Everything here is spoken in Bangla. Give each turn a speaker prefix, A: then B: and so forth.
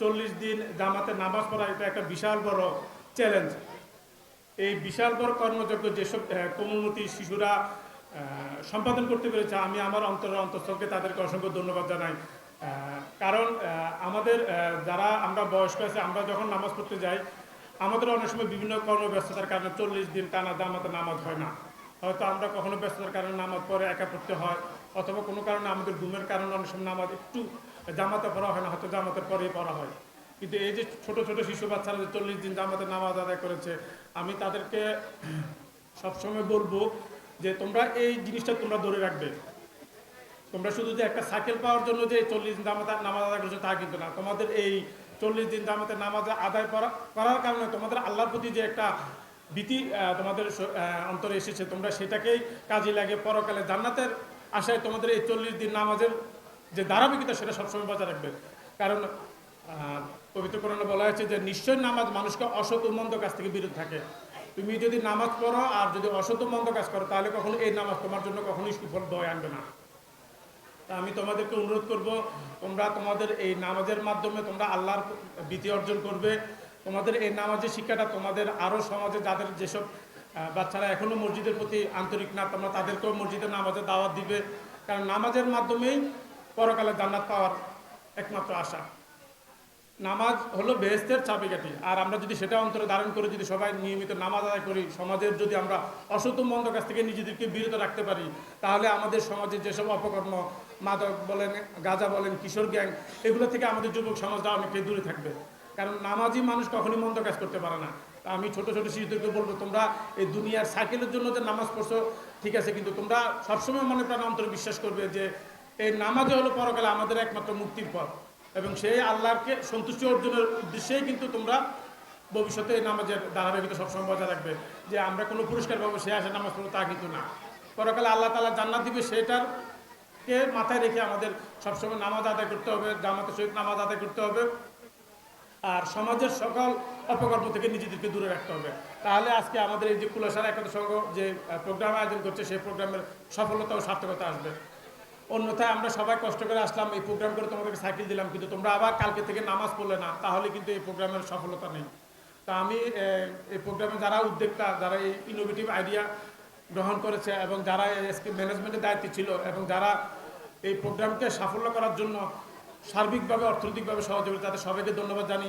A: চল্লিশ দিন জামাতে নামাজ পড়া এটা একটা বিশাল বড় চ্যালেঞ্জ এই বিশাল বড় কর্মযজ্ঞ যেসব কোমলমতি শিশুরা সম্পাদন করতে পেরেছে, আমি আমার অন্তরের অন্তঃস্থলকে তাদেরকে অসংখ্য ধন্যবাদ জানাই। কারণ আমাদের যারা আমরা বয়স্ক আছে, আমরা যখন নামাজ পড়তে যাই, আমাদের অনেক সময় বিভিন্ন কর্মব্যস্ততার কারণে চল্লিশ দিন টানা জামাতে নামাজ হয় না। হয়তো আমরা কখনো ব্যস্ততার কারণে নামাজ পরে একা পড়তে হয় অথবা কোনো কারণে আমাদের ঘুমের কারণে অনেক সময় নামাজ একটু জামাতে পড়া হয় না, হয়তো জামাতের পরেই পড়া হয়। কিন্তু এই যে ছোট ছোট শিশু বাচ্চারা যে চল্লিশ দিন জামাতে নামাজ আদায় করেছে, আমি তাদেরকে সবসময় বলব যে তোমরা এই জিনিসটা তোমরা ধরে রাখবে। তোমরা শুধু যে একটা সাইকেল পাওয়ার জন্য যে চল্লিশ দিন জামাতে নামাজ আদায় করেছ তা কিন্তু না। তোমাদের এই চল্লিশ দিন জামাতে নামাজ আদায় করা, করার কারণে তোমাদের আল্লাহর প্রতি যে একটা ভীতি তোমাদের অন্তরে এসেছে, তোমরা সেটাকেই কাজে লাগে পরকালে জান্নাতের আশায় তোমাদের এই চল্লিশ দিন নামাজের যে ধারাবাহিকতা সেটা সবসময় বজায় রাখবে। কারণ আহ, পবিত্র কোরআনে বলা হয়েছে যে নিশ্চয় নামাজ মানুষকে অসৎ মন্দ কাজ থেকে বিরত থাকে। তুমি যদি নামাজ পড়ো আর যদি অসৎ মন্দ কাজ করো তাহলে কখনো এই নামাজ তোমার জন্য কখনোই সুফল বয় আনবে না। তা আমি তোমাদেরকে অনুরোধ করব তোমরা তোমাদের এই নামাজের মাধ্যমে তোমরা আল্লাহর ভীতি অর্জন করবে। তোমাদের এই নামাজের শিক্ষাটা তোমাদের আরও সমাজে যাদের যেসব বাচ্চারা এখনও মসজিদের প্রতি আন্তরিক না, তোমরা তাদেরকেও মসজিদের নামাজের দাওয়াত দিবে। কারণ নামাজের মাধ্যমেই পরকালে জান্নাত পাওয়ার একমাত্র আশা। নামাজ হলো বেহেস্তের চাবিকাঠি। আর আমরা যদি সেটা অন্তরে ধারণ করে যদি সবাই নিয়মিত নামাজ আদায় করি, সমাজের যদি আমরা অসত মন্দ কাছ থেকে নিজেদেরকে বিরত রাখতে পারি, তাহলে আমাদের সমাজে যেসব অপকর্ম, মাদক বলেন, গাঁজা বলেন, কিশোর গ্যাং, এগুলো থেকে আমাদের যুবক সমাজটা অনেকটাই দূরে থাকবে। কারণ নামাজি মানুষ কখনই মন্দ কাজ করতে পারে না। আমি ছোট ছোট শিশুদেরকে বলব, তোমরা এই দুনিয়ার সাইকেলের জন্য যে নামাজ পড়ছো, ঠিক আছে, কিন্তু তোমরা সবসময় মনে প্রাণ অন্তরে বিশ্বাস করবে যে এই নামাজে হলো পরকালে আমাদের একমাত্র মুক্তির পথ। এবং সেই আল্লাহকে সন্তুষ্টি অর্জনের উদ্দেশ্যেই কিন্তু তোমরা ভবিষ্যতে এই নামাজের ধারাবাহিকতা সবসময় বজায় রাখবে। যে আমরা কোনো পুরস্কার পাবো, সে আসে নামাজ পড়ব তা কিন্তু না। পরকালে আল্লাহ তালা জান্নাত দিবে, সেটার কে মাথায় রেখে আমাদের সবসময় নামাজ আদায় করতে হবে, জামাতের সহিত নামাজ আদায় করতে হবে। আর সমাজের সকল অপকর্ম থেকে নিজেদেরকে দূরে রাখতে হবে। তাহলে আজকে আমাদের এই যে কুলাসার একাদশ সংঘ যে প্রোগ্রাম আয়োজন করছে, সেই প্রোগ্রামের সফলতা ও সার্থকতা আসবে। অন্যথায় আমরা সবাই কষ্ট করে আসলাম, এই প্রোগ্রাম করে তোমাদেরকে সাইকেল দিলাম, কিন্তু তোমরা আবার কালকে থেকে নামাজ পড়লে না, তাহলে কিন্তু এই প্রোগ্রামের সফলতা নেই। তা আমি এই প্রোগ্রামে যারা উদ্যোক্তা, যারা এই ইনোভেটিভ আইডিয়া গ্রহণ করেছে এবং যারা এসকে ম্যানেজমেন্টের দায়িত্বে ছিল এবং যারা এই প্রোগ্রামকে সাফল্য করার জন্য সার্বিকভাবে, অর্থনৈতিকভাবে সহযোগিতা তাদের সবাইকে ধন্যবাদ জানিয়ে